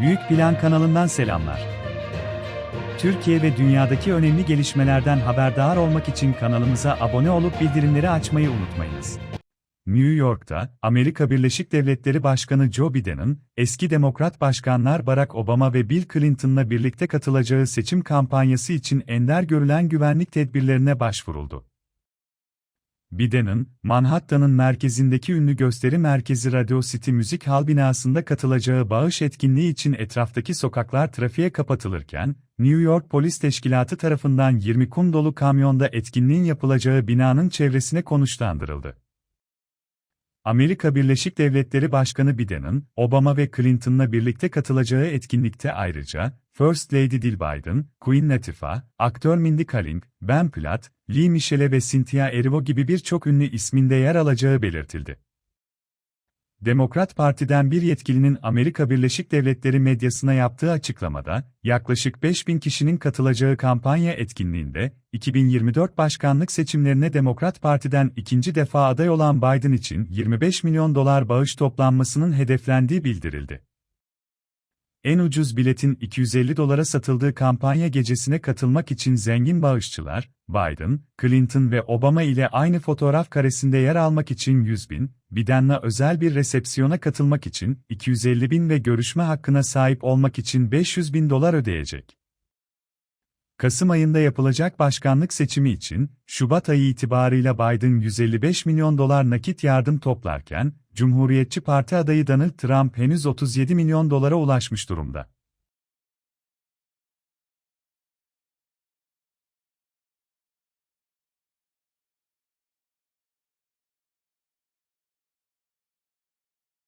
Büyük Plan kanalından selamlar. Türkiye ve dünyadaki önemli gelişmelerden haberdar olmak için kanalımıza abone olup bildirimleri açmayı unutmayınız. New York'ta, Amerika Birleşik Devletleri Başkanı Joe Biden'ın, eski Demokrat Başkanlar Barack Obama ve Bill Clinton'la birlikte katılacağı seçim kampanyası için ender görülen güvenlik tedbirlerine başvuruldu. Biden'ın, Manhattan'ın merkezindeki ünlü gösteri merkezi Radio City Müzik Hal binasında katılacağı bağış etkinliği için etraftaki sokaklar trafiğe kapatılırken, New York Polis Teşkilatı tarafından 20 kum dolu kamyonda etkinliğin yapılacağı binanın çevresine konuşlandırıldı. Amerika Birleşik Devletleri Başkanı Biden'ın, Obama ve Clinton'la birlikte katılacağı etkinlikte ayrıca, First Lady Jill Biden, Queen Latifah, aktör Mindy Kaling, Ben Platt, Lee Michele ve Cynthia Erivo gibi birçok ünlü isminde yer alacağı belirtildi. Demokrat Parti'den bir yetkilinin Amerika Birleşik Devletleri medyasına yaptığı açıklamada, yaklaşık 5000 kişinin katılacağı kampanya etkinliğinde, 2024 başkanlık seçimlerine Demokrat Parti'den ikinci defa aday olan Biden için 25 milyon dolar bağış toplanmasının hedeflendiği bildirildi. En ucuz biletin 250 dolara satıldığı kampanya gecesine katılmak için zengin bağışçılar, Biden, Clinton ve Obama ile aynı fotoğraf karesinde yer almak için 100 bin, Biden'la özel bir resepsiyona katılmak için 250 bin ve görüşme hakkına sahip olmak için 500 bin dolar ödeyecek. Kasım ayında yapılacak başkanlık seçimi için, Şubat ayı itibarıyla Biden 155 milyon dolar nakit yardım toplarken, Cumhuriyetçi Parti adayı Donald Trump henüz 37 milyon dolara ulaşmış durumda.